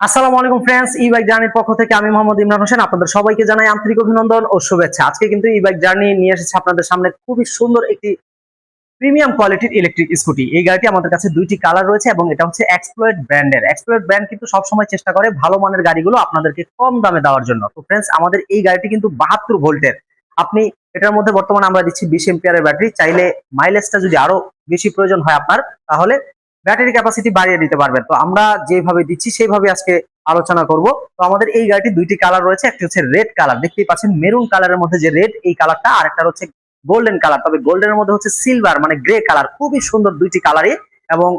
আসসালামু আলাইকুম ফ্রেন্ডস ই বাইক জার্নির পক্ষ থেকে আমি মোহাম্মদ ইমরান হোসেন। আপনাদের সবাইকে জানাই আন্তরিক অভিনন্দন ও শুভেচ্ছা। আজকে কিন্তু ই বাইক জার্নি নিয়ে এসেছে আপনাদের সামনে খুবই সুন্দর একটি প্রিমিয়াম কোয়ালিটির ইলেকট্রিক স্কুটি এই গাড়িটি আমাদের কাছে দুইটি কালার রয়েছে এবং এটা হচ্ছে এক্সপ্লয়েড ব্র্যান্ডের এক্সপ্লয়েড ব্র্যান্ড কিন্তু সবসময় চেষ্টা করে ভালো মানের গাড়িগুলো আপনাদেরকে কম দামে দেওয়ার জন্য। তো ফ্রেন্ডস আমাদের এই গাড়িটি কিন্তু বাহাত্তর ভোল্টের। আপনি এটার মধ্যে বর্তমানে আমরা দিচ্ছি বিশ এম্পিয়ারের ব্যাটারি চাইলে মাইলেজটা যদি আরও বেশি প্রয়োজন হয় আপনার, তাহলে ব্যাটারি ক্যাপাসিটি বাড়িয়ে দিতে পারবেন। তো আমরা যেভাবে দিচ্ছি, সেইভাবে আজকে আলোচনা করব। তো আমাদের এই গাড়িটি দুইটি কালার রয়েছে, একটি হচ্ছে রেড কালার দেখতেই পাচ্ছেন মেরুন কালারের মধ্যে যে রেড এই কালারটা আর একটা হচ্ছে গোল্ডেন কালার তবে গোল্ডেনের মধ্যে হচ্ছে সিলভার মানে গ্রে কালার খুবই সুন্দর দুইটি কালারই এবং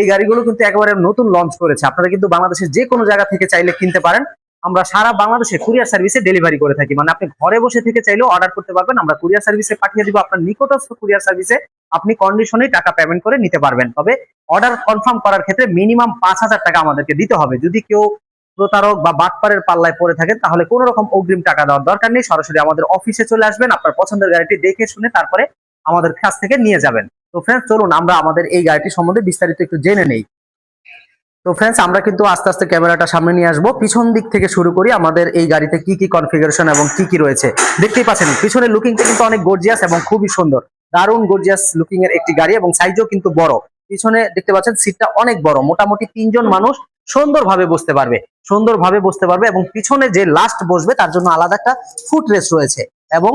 এই গাড়িগুলো কিন্তু একেবারে নতুন লঞ্চ করেছে। আপনারা কিন্তু বাংলাদেশের যে কোনো জায়গা থেকে চাইলে কিনতে পারেন। আমরা সারা বাংলাদেশে কুরিয়ার সার্ভিসে ডেলিভারি করে থাকি। মানে আপনি ঘরে বসে থেকে চাইলেও অর্ডার করতে পারবেন, আমরা কুরিয়ার সার্ভিসে পাঠিয়ে দিব আপনার নিকটস্থ কুরিয়ার সার্ভিসে আপনি কন্ডিশনে টাকা পেমেন্ট করে নিতে পারবেন। তবে অর্ডার কনফার্ম করার ক্ষেত্রে মিনিমাম পাঁচ হাজার টাকা আমাদেরকে দিতে হবে। যদি কেউ প্রতারক বা বাটপারের পাল্লায় পড়ে থাকেন, তাহলে কোনো রকম অগ্রিম টাকা দেওয়ার দরকার নেই। সরাসরি আমাদের অফিসে চলে আসবেন, আপনার পছন্দের গাড়িটি দেখে শুনে তারপরে আমাদের কাছ থেকে নিয়ে যাবেন। তো ফ্রেন্ডস চলুন, আমরা আমাদের এই গাড়িটি সম্বন্ধে বিস্তারিত একটু জেনে নেই। তো ফ্রেন্ডস আমরা কিন্তু আস্তে আস্তে ক্যামেরাটা সামনে নিয়ে আসব। পিছন দিক থেকে শুরু করি আমাদের এই গাড়িতে কি কি কনফিগারেশন এবং কি কি রয়েছে। দেখতেই পাচ্ছেন, পিছনের লুকিংটা কিন্তু অনেক গর্জিয়াস এবং খুবই সুন্দর। দারুণ গর্জিয়াস লুকিং এর একটি গাড়ি এবং সাইজও কিন্তু বড়। পিছনে দেখতে পাচ্ছেন সিটটা অনেক বড়। মোটামুটি তিনজন মানুষ সুন্দরভাবে বসতে পারবে। সুন্দরভাবে বসতে পারবে এবং পিছনে যে লাস্ট বসবে, তার জন্য আলাদা একটা ফুট রেস্ট রয়েছে এবং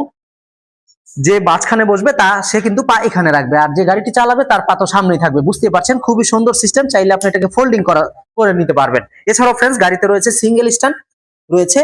যে মাঝখানে বসবে, তা সে কিন্তু পা এখানে রাখবে। আর যে গাড়িটি চালাবে, তার পা তো সামনেই থাকবে। বুঝতে পারছেন? খুবই সুন্দর সিস্টেম চাইলে আপনি এটাকে ফোল্ডিং করা, করে নিতে পারবেন। এছাড়াও ফ্রেন্ডস গাড়িতে রয়েছে সিঙ্গেল স্ট্যান্ড রয়েছে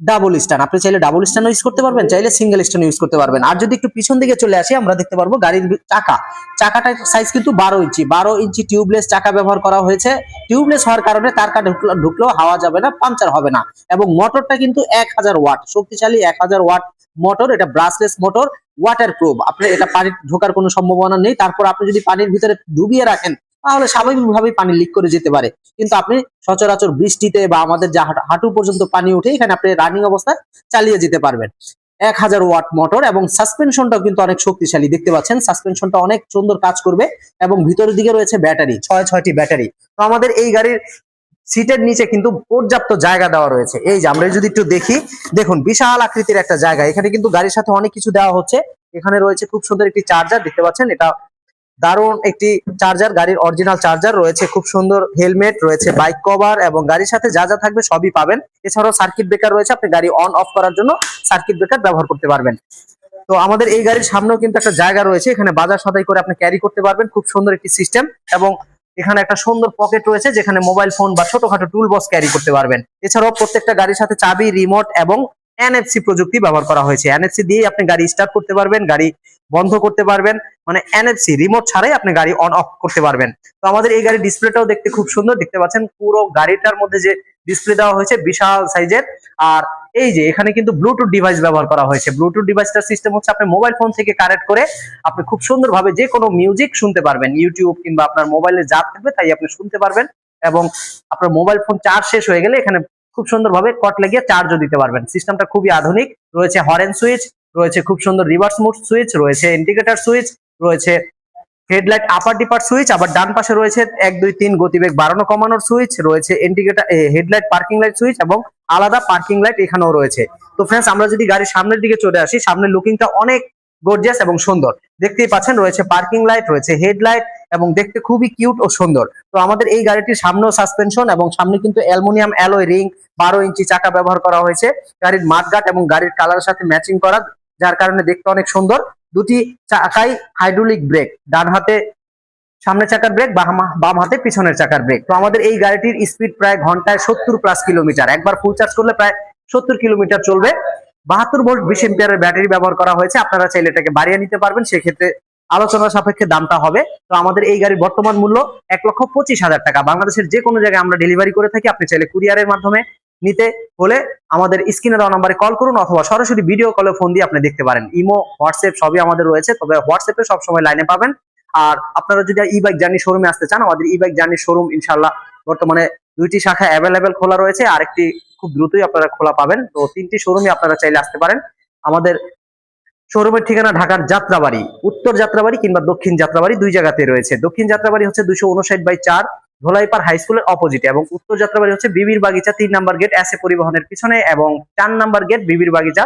ডাবল স্ট্যান্ড আপনি চাইলে ডাবল স্ট্যান্ড ইউজ করতে পারবেন, চাইলে সিঙ্গেল স্ট্যান্ড ইউজ করতে পারবেন। আর যদি একটু পিছন দিকে চলে আসি, আমরা দেখতে পারব গাড়ির চাকা। চাকাটার সাইজ কিন্তু বারো ইঞ্চি। বারো ইঞ্চি টিউবলেস চাকা ব্যবহার করা হয়েছে। টিউবলেস হওয়ার কারণে তার কাছে ঢুকলো- ঢুকলেও হাওয়া যাবে না পাংচার হবে না। এবং মোটরটা কিন্তু এক হাজার ওয়াট শক্তিশালী এক হাজার ওয়াট মোটর এটা ব্রাসলেস মোটর ওয়াটার প্রুফ আপনি এটা পানি ঢোকার কোনো সম্ভাবনা নেই। তারপর আপনি যদি পানির ভিতরে ডুবিয়ে রাখেন তাহলে স্বাভাবিকভাবেই পানি লিক করে যেতে পারে। কিন্তু আপনি সচরাচর বৃষ্টিতে বা আমাদের যা হাঁটু- পর্যন্ত পানি উঠে এখানে আপনি রানিং অবস্থায় চালিয়ে যেতে পারবেন। এক হাজার ওয়াট মোটর এবং সাসপেনশনটাও কিন্তু অনেক শক্তিশালী। দেখতে পাচ্ছেন সাসপেনশনটা অনেক সুন্দর কাজ করবে এবং ভিতরের দিকে রয়েছে ব্যাটারি, ছয় ছয়টি ব্যাটারি। তো আমাদের এই গাড়ির সিটের নিচে কিন্তু পর্যাপ্ত জায়গা দেওয়া রয়েছে। এই যে আমরা যদি একটু দেখি, দেখুন, বিশাল আকৃতির একটা জায়গা। এখানে কিন্তু গাড়ির সাথে অনেক কিছু দেওয়া হচ্ছে। এখানে রয়েছে খুব সুন্দর একটি চার্জার দেখতে পাচ্ছেন, এটা দারুণ একটি চার্জার গাড়ির অরিজিনাল চার্জার রয়েছে, খুব সুন্দর হেলমেট রয়েছে বাইক কভার এবং গাড়ির সাথে যা যা থাকবে সবই পাবেন। এছাড়াও সার্কিট ব্রেকার রয়েছে, আপনি গাড়ি অন অফ করার জন্য সার্কিট ব্রেকার ব্যবহার করতে পারবেন। তো আমাদের এই গাড়ির সামনেও কিন্তু একটা জায়গা রয়েছে, এখানে বাজার সদাই করে আপনি ক্যারি করতে পারবেন, খুব সুন্দর একটি সিস্টেম এবং এখানে একটা সুন্দর পকেট রয়েছে, যেখানে মোবাইল ফোন বা ছোটখাটো টুল বক্স ক্যারি করতে পারবেন। এছাড়াও প্রত্যেকটা গাড়ির সাথে চাবি রিমোট এবং এনএফসি প্রযুক্তি ব্যবহার করা হয়েছে। এনএফসি দিয়ে আপনি গাড়ি স্টার্ট করতে পারবেন, গাড়ি বন্ধ করতে পারবেন। মানে এনএফসি রিমোট ছাড়াই আপনি গাড়ি অন অফ করতে পারবেন। তো আমাদের এই গাড়ির ডিসপ্লেটাও দেখতে খুব সুন্দর। দেখতে পাচ্ছেন পুরো গাড়িটার মধ্যে যে ডিসপ্লে দেওয়া হয়েছে বিশাল সাইজের আর এই যে এখানে কিন্তু ব্লুটুথ ডিভাইস ব্যবহার করা হয়েছে। ব্লুটুথ ডিভাইসটার সিস্টেম হচ্ছে আপনি মোবাইল ফোন থেকে কানেক্ট করে আপনি খুব সুন্দরভাবে যে কোনো মিউজিক শুনতে পারবেন। ইউটিউব কিংবা আপনার মোবাইলে যা থাকবে তাই আপনি শুনতে পারবেন এবং আপনার মোবাইল ফোন চার্জ শেষ হয়ে গেলে এখানে খুব সুন্দরভাবে কট লাগিয়ে চার্জও দিতে পারবেন। সিস্টেমটা খুবই আধুনিক। রয়েছে হরেন সুইচ রয়েছে খুব সুন্দর রিভার্স মুড সুইচ রয়েছে ইন্ডিকেটর সুইচ রয়েছে হেডলাইট আপার ডিপার সুইচ আবার ডান পাশে রয়েছে এক, দুই, তিন গতিবেগ বাড়ানো কমানোর সুইচ রয়েছে indicator headlight parking light switch এবং আলাদা পার্কিং লাইট এখানেও রয়েছে। তো ফ্রেন্ডস আমরা যদি গাড়ির সামনের দিকে চলে আসি, সামনের লুকিংটা অনেক গর্জিয়াস এবং সুন্দর। দেখতেই পাচ্ছেন, রয়েছে পার্কিং লাইট রয়েছে হেডলাইট এবং দেখতে খুবই কিউট ও সুন্দর। তো আমাদের এই গাড়িটির সামনেও সাসপেনশন এবং সামনে কিন্তু অ্যালুমিনিয়াম অ্যালোয় রিং বারো ইঞ্চি চাকা ব্যবহার করা হয়েছে। গাড়ির মাঠঘাট এবং গাড়ির কালারের সাথে ম্যাচিং করা, যার কারণে দেখতে অনেক সুন্দর। দুটি চাকাই হাইড্রোলিক ব্রেক ডান হাতে সামনের চাকার ব্রেক বাম হাতে পিছনের চাকার ব্রেক তো আমাদের এই গাড়িটির স্পিড প্রায় ঘন্টায় সত্তর প্লাস কিলোমিটার একবার ফুল চার্জ করলে প্রায় সত্তর কিলোমিটার চলবে। বাহাত্তর ভোল্ট বিশ এম্পিয়ারের ব্যাটারি ব্যবহার করা হয়েছে। আপনারা চাইলে এটাকে বাড়িয়ে নিতে পারবেন। সেক্ষেত্রে আলোচনা সাপেক্ষে দামটা হবে। তো আমাদের এই গাড়ির বর্তমান মূল্য এক লক্ষ পঁচিশ হাজার টাকা। বাংলাদেশের যে কোনো জায়গায় আমরা ডেলিভারি করে থাকি, আপনি চাইলে কুরিয়ারের মাধ্যমে নিতে হলে আমাদের স্ক্রিনে দেওয়া নাম্বারে কল করুন অথবা সরাসরি ভিডিও কলে ফোন দিয়ে আপনি দেখতে পারেন। ইমো, হোয়াটসঅ্যাপ সবই আমাদের রয়েছে, তবে হোয়াটসঅ্যাপে সবসময় লাইনে পাবেন। আর আপনারা যদি ই বাইক জার্নি শোরুমে আসতে চান, আমাদের ই বাইক জার্নি শোরুম ইনশাল্লাহ বর্তমানে দুইটি শাখা অ্যাভেলেবেল খোলা রয়েছে, আরেকটি খুব দ্রুতই আপনারা খোলা পাবেন। তো তিনটি শোরুমে আপনারা চাইলে আসতে পারেন। আমাদের শোরুমের ঠিকানা ঢাকার যাত্রাবাড়ি, উত্তর যাত্রাবাড়ি কিংবা দক্ষিণ যাত্রাবাড়ি দুই জায়গাতে রয়েছে। দক্ষিণ যাত্রাবাড়ি হচ্ছে দুশো উনষাট বাই চার ধোলাইপার হাই স্কুলের অপোজিটে এবং উত্তর যাত্রাবাড়ি হচ্ছে বিবির বাগিচা তিন নাম্বার গেট এসে পরিবহনের পিছনে এবং চার নাম্বার গেট বিবির বাগিচা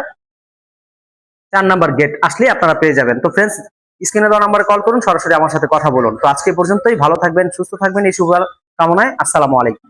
চার নাম্বার গেট আসলেই আপনারা পেয়ে যাবেন। তো ফ্রেন্ডস স্ক্রিনে দেওয়া নাম্বারে কল করুন, সরাসরি আমার সাথে কথা বলুন। তো আজকে পর্যন্তই, ভালো থাকবেন, সুস্থ থাকবেন, এই শুভ কামনায় আসসালামু আলাইকুম।